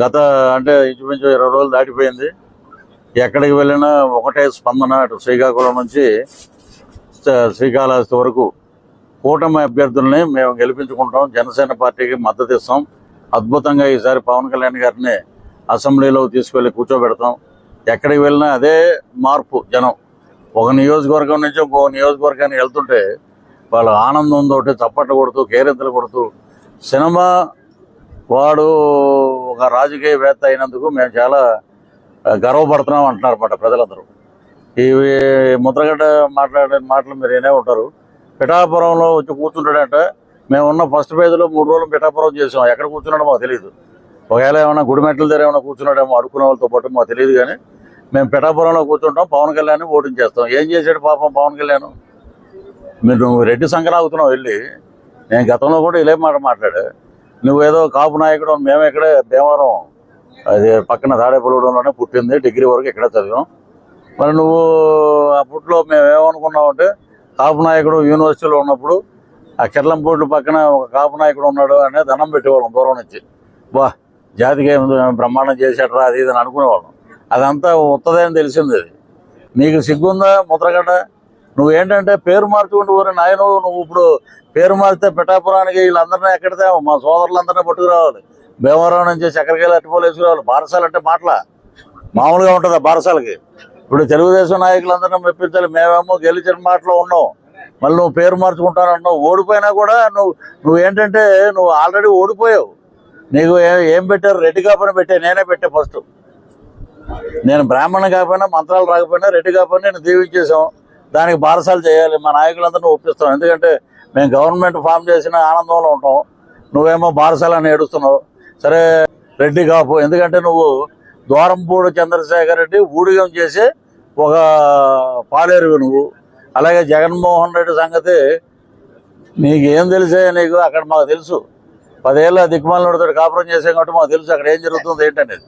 గత అంటే ఇంచుమించు ఇరవై రోజులు దాటిపోయింది. ఎక్కడికి వెళ్ళినా ఒకటే స్పందన అటు శ్రీకాకుళం నుంచి శ్రీకాళహస్తి వరకు కూటమి అభ్యర్థుల్ని మేము గెలిపించుకుంటాం జనసేన పార్టీకి మద్దతు ఇస్తాం. అద్భుతంగా ఈసారి పవన్ కళ్యాణ్ గారిని అసెంబ్లీలో తీసుకువెళ్ళి కూర్చోబెడతాం. ఎక్కడికి వెళ్ళినా అదే మార్పు జనం. ఒక నియోజకవర్గం నుంచి ఇంకో నియోజకవర్గానికి వెళ్తుంటే వాళ్ళ ఆనందంతో చప్పట్లు కొడుతూ కేరింతలు కొడుతూ సినిమా వాడు ఒక రాజకీయవేత్త అయినందుకు మేము చాలా గర్వపడుతున్నాం అంటున్నారు అన్నమాట ప్రజలందరూ. ఇవి ముద్రగడ్డ మాట్లాడే మాటలు మీరు వినే ఉంటారు. పిఠాపురంలో వచ్చి కూర్చుంటాడంట మేము ఉన్న ఫస్ట్ పేజీలో మూడు రోజులు పిఠాపురం చేసాం. ఎక్కడ కూర్చున్నాడో మాకు తెలియదు ఒకవేళ ఏమైనా గుడిమెట్ల దగ్గర ఏమైనా కూర్చున్నాడేమో అడుకునే వాళ్ళతో పాటు మాకు తెలియదు కానీ మేము పిఠాపురంలో కూర్చుంటాం పవన్ కళ్యాణ్ ఓటింగ్ చేస్తాం. ఏం చేశాడు పాపం పవన్ కళ్యాణ్? మీరు రెడ్డి సంక్రాగుతున్నావు వెళ్ళి. నేను గతంలో కూడా ఇలే మాట మాట్లాడా. నువ్వేదో కాపు నాయకుడు మేము ఇక్కడే భీమవరం అది పక్కన తాడేపల్లిగూడెంలోనే పుట్టింది డిగ్రీ వరకు ఇక్కడే చదివాం. మరి నువ్వు అప్పట్లో మేము ఏమనుకున్నామంటే కాపు నాయకుడు యూనివర్సిటీలో ఉన్నప్పుడు ఆ కిర్లంపూడి పక్కన ఒక కాపు నాయకుడు ఉన్నాడు అనే దండం పెట్టేవాళ్ళం దూరం నుంచి. బా జాతికి బ్రహ్మాండం చేసేటరా అది ఇది అని అనుకునేవాళ్ళం. అదంతా ఉత్తదే అని తెలిసింది అది. నీకు సిగ్గుందా ముద్రగడ్డ? నువ్వు ఏంటంటే పేరు మార్చుకుంటూ ఊరే నాయన నువ్వు ఇప్పుడు పేరు మారితే పిఠాపురానికి వీళ్ళందరినీ ఎక్కడితే మా సోదరులందరినీ పట్టుకురావాలి. భీమవరం నుంచి చక్కెరకాయలు అట్టుపోలు వేసుకురావాలి. బారసాలు అంటే మాటల? మామూలుగా ఉంటుంది బారసాలకి? ఇప్పుడు తెలుగుదేశం నాయకులందరినీ మెప్పించాలి. మేమేమో గెలిచిన మాటలో ఉన్నాం. మళ్ళీ నువ్వు పేరు మార్చుకుంటానంటున్నావు ఓడిపోయినా కూడా నువ్వు నువ్వేంటంటే నువ్వు ఆల్రెడీ ఓడిపోయావు. నీకు ఏం పెట్టారు? రెడ్డి కాపని పెట్టా నేనే పెట్టా ఫస్ట్. నేను బ్రాహ్మణ కాకపోయినా మంత్రాలు రాకపోయినా రెడ్డి కాకపోయినా నేను దీవించేసాం దానికి బారసాలు చేయాలి. మా నాయకులందరినీ ఒప్పిస్తాం. ఎందుకంటే మేము గవర్నమెంట్ ఫామ్ చేసిన ఆనందంలో ఉంటాం. నువ్వేమో బారసాలని ఏడుస్తున్నావు. సరే రెడ్డి కాపు. ఎందుకంటే నువ్వు ద్వారంపూడి చంద్రశేఖర్ రెడ్డి ఊడిగం చేసి ఒక పాలేరువి నువ్వు. అలాగే జగన్మోహన్ రెడ్డి సంగతి నీకు ఏం తెలిసే నీకు? అక్కడ మాకు తెలుసు. పదేళ్ళ దిక్కుమాలతో కాపురం చేసాం కాబట్టి మాకు తెలుసు అక్కడ ఏం జరుగుతుంది ఏంటనేది.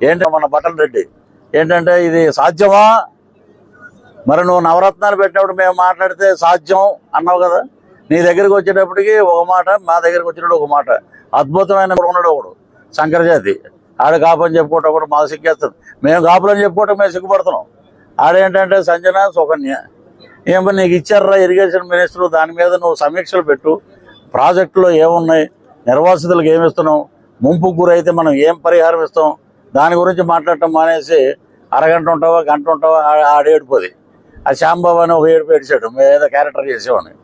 ఏంటి మన బట్టల రెడ్డి. ఏంటంటే ఇది సాధ్యమా? మరి నువ్వు నవరత్నాలు పెట్టినప్పుడు మేము మాట్లాడితే సాధ్యం అన్నావు కదా? నీ దగ్గరికి వచ్చేటప్పటికి ఒక మాట మా దగ్గరికి వచ్చినప్పుడు ఒక మాట. అద్భుతమైన కూడా ఉన్నాడు ఒకడు శంకరజాతి ఆడ కాపని చెప్పుకోవటం కూడా మాకు సిగ్గేస్తుంది. మేము కాపులని చెప్పుకోవటం మేము సిగ్గుపడుతున్నాం. ఆడేంటంటే సంజన సుకన్య. ఏమో నీకు ఇచ్చారా ఇరిగేషన్ మినిస్టర్ దాని మీద నువ్వు సమీక్షలు పెట్టు. ప్రాజెక్టులో ఏమున్నాయి? నిర్వాసితులకు ఏమిస్తున్నావు ముంపు గురైతే మనం ఏం పరిహారం ఇస్తాం? దాని గురించి మాట్లాడటం మానేసి అరగంట ఉంటావా గంట ఉంటావా? ఆ- ఆడేడిపోది. ఆ శాంబాబు అని ఒక ఏడు ఏడిచాడు ఏదో క్యారెక్టర్ చేసేవాడిని.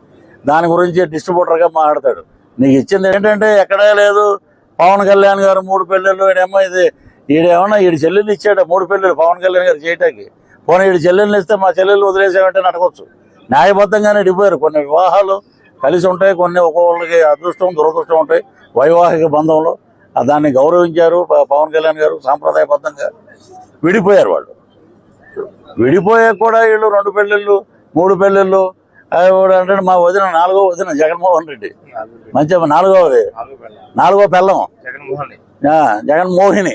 దాని గురించి డిస్ట్రిబ్యూటర్గా మాట్లాడతాడు. నీకు ఇచ్చింది ఏంటంటే ఎక్కడా లేదు. పవన్ కళ్యాణ్ గారు మూడు పెళ్ళిళ్ళు ఈడేమో ఇది ఈడేమన్నా ఈడు చెల్లెలు ఇచ్చాడు. మూడు పెళ్ళిళ్ళు పవన్ కళ్యాణ్ గారు చేయటానికి. పోనీ ఈడు చెల్లెళ్ళు ఇస్తే మా చెల్లెలు వదిలేసామంటే నడకొచ్చు న్యాయబద్ధంగానే ఇడిపోయారు. కొన్ని వివాహాలు కలిసి ఉంటాయి కొన్ని ఒక్కొక్కరికి అదృష్టం దురదృష్టం ఉంటాయి. వైవాహిక బంధంలో దాన్ని గౌరవించారు పవన్ కళ్యాణ్ గారు సాంప్రదాయబద్ధంగా విడిపోయారు వాళ్ళు. విడిపోయాక కూడా వీళ్ళు రెండు పెళ్ళిళ్ళు మూడు పెళ్ళిళ్ళు అంటే మా వదిన నాలుగో వదిన జగన్మోహన్ రెడ్డి. మంచిగా నాలుగోది నాలుగో పెళ్ళం. జగన్మోహన్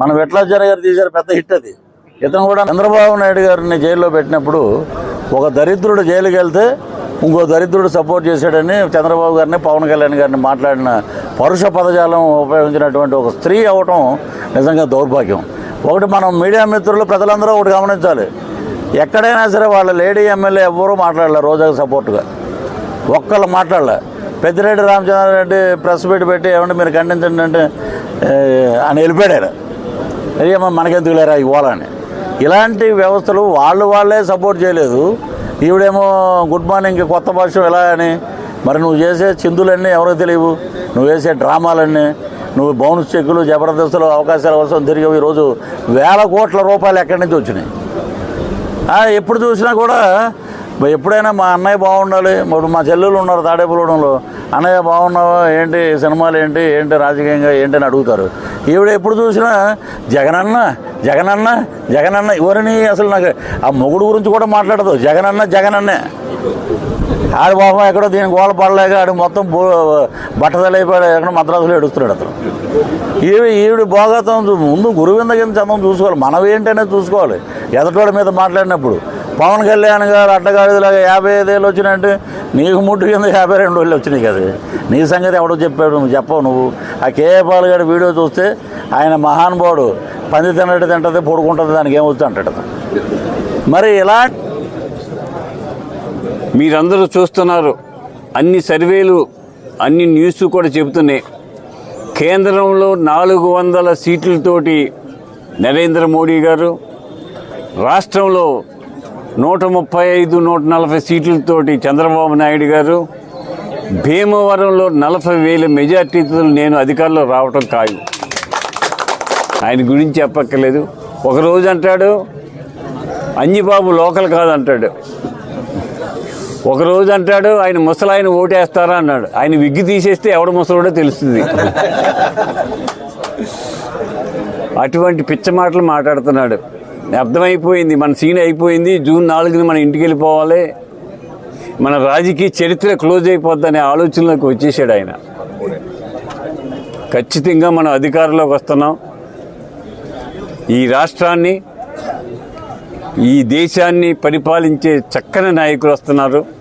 మన విట్లాచార్య గారు తీశారు పెద్ద హిట్ అది. ఇతను కూడా చంద్రబాబు నాయుడు గారిని జైల్లో పెట్టినప్పుడు ఒక దరిద్రుడు జైలుకి వెళ్తే ఇంకో దరిద్రుడు సపోర్ట్ చేశాడని చంద్రబాబు గారిని పవన్ కళ్యాణ్ గారిని మాట్లాడిన పరుష పదజాలం ఉపయోగించినటువంటి ఒక స్త్రీ అవటం నిజంగా దౌర్భాగ్యం. ఒకటి మనం మీడియా మిత్రులు ప్రజలందరూ ఒకటి గమనించాలి. ఎక్కడైనా సరే వాళ్ళ లేడీ ఎమ్మెల్యే ఎవ్వరూ మాట్లాడలే రోజాకు సపోర్ట్గా. ఒక్కళ్ళు మాట్లాడలే. పెద్దిరెడ్డి రామచంద్రారెడ్డి ప్రెస్ పెట్టి పెట్టి ఏమంటే మీరు ఖండించండి అంటే అని వెళ్ళిపోయాడు. అయ్యమ్మ మనకెందుకు లేరా ఇవ్వాలని. ఇలాంటి వ్యవస్థలు వాళ్ళు వాళ్ళే సపోర్ట్ చేయలేదు. ఈవిడేమో గుడ్ మార్నింగ్ కొత్త భాష ఎలా అని. మరి నువ్వు చేసే చిందులన్నీ ఎవరికి తెలియవు. నువ్వు వేసే డ్రామాలన్నీ. నువ్వు బౌన్స్ చెక్కులు జబర్దస్తులు అవకాశాల కోసం తిరిగి ఈరోజు వేల కోట్ల రూపాయలు ఎక్కడి నుంచి వచ్చినాయి? ఎప్పుడు చూసినా కూడా ఎప్పుడైనా మా అన్నయ్య బాగుండాలి ఇప్పుడు మా చెల్లెలు ఉన్నారు తాడేపులూడంలో అన్నయ్య బాగున్నావా? ఏంటి సినిమాలు ఏంటి? ఏంటి రాజకీయంగా ఏంటి అని అడుగుతారు. ఈవిడ ఎప్పుడు చూసినా జగనన్న జగనన్న జగనన్న ఎవరిని అసలు నాకు ఆ మొగుడు గురించి కూడా మాట్లాడదు. జగనన్న జగనన్నే. ఆడు పాపం ఎక్కడో దీని గోల పడలేక ఆడు మొత్తం బో- బట్టతలైపోయాడు ఎక్కడ మద్రాసులో ఏడుస్తున్నాడు అతను. ఈవి ఈవిడ భోగతం ముందు గురువింద కింద చందం చూసుకోవాలి. మనవి ఏంటనేది చూసుకోవాలి. ఎదటోడి మీద మాట్లాడినప్పుడు. పవన్ కళ్యాణ్ గారు అడ్డగాడిలాగా యాభై ఐదేళ్ళు వచ్చినాయంటే నీకు ముట్టు కింద యాభై రెండు వేలు వచ్చినాయి కదా. నీ సంగతి ఎవడో చెప్పాడు నువ్వు చెప్పవు నువ్వు. ఆ కేఏ పాల్ గారి వీడియో చూస్తే ఆయన మహానుభావుడు పంది తినట్టు తింటుంది పడుకుంటుంది దానికి ఏమవుతుంది అంటాడు మరి ఇలా మీరందరూ చూస్తున్నారు. అన్ని సర్వేలు అన్ని న్యూస్ కూడా చెబుతున్నాయి. కేంద్రంలో నాలుగు వందల సీట్లతోటి నరేంద్ర మోడీ గారు రాష్ట్రంలో నూట ముప్పై ఐదు నూట నలభై సీట్లతోటి చంద్రబాబు నాయుడు గారు భీమవరంలో నలభై వేల మెజార్టీతో నేను అధికారంలో రావటం ఖాయం. ఆయన గురించి చెప్పక్కర్లేదు. ఒకరోజు అంటాడు అంజిబాబు లోకల్ కాదంటాడు. ఒక రోజు అంటాడు ఆయన ముసలాయన ఓటేస్తారా? అన్నాడు. ఆయన విగ్గి తీసేస్తే ఎవడ ముసలోడో తెలుస్తుంది. అటువంటి పిచ్చ మాటలు మాట్లాడుతున్నాడు. అర్థమైపోయింది మన సీన్ అయిపోయింది. జూన్ నాలుగుని మన ఇంటికి వెళ్ళిపోవాలి మన రాజకీయ చరిత్ర క్లోజ్ అయిపోద్దనే ఆలోచనలోకి వచ్చేసాడు ఆయన. ఖచ్చితంగా మనం అధికారంలోకి వస్తున్నాం. ఈ రాష్ట్రాన్ని ఈ దేశాన్ని పరిపాలించే చక్కని నాయకులు వస్తున్నారు.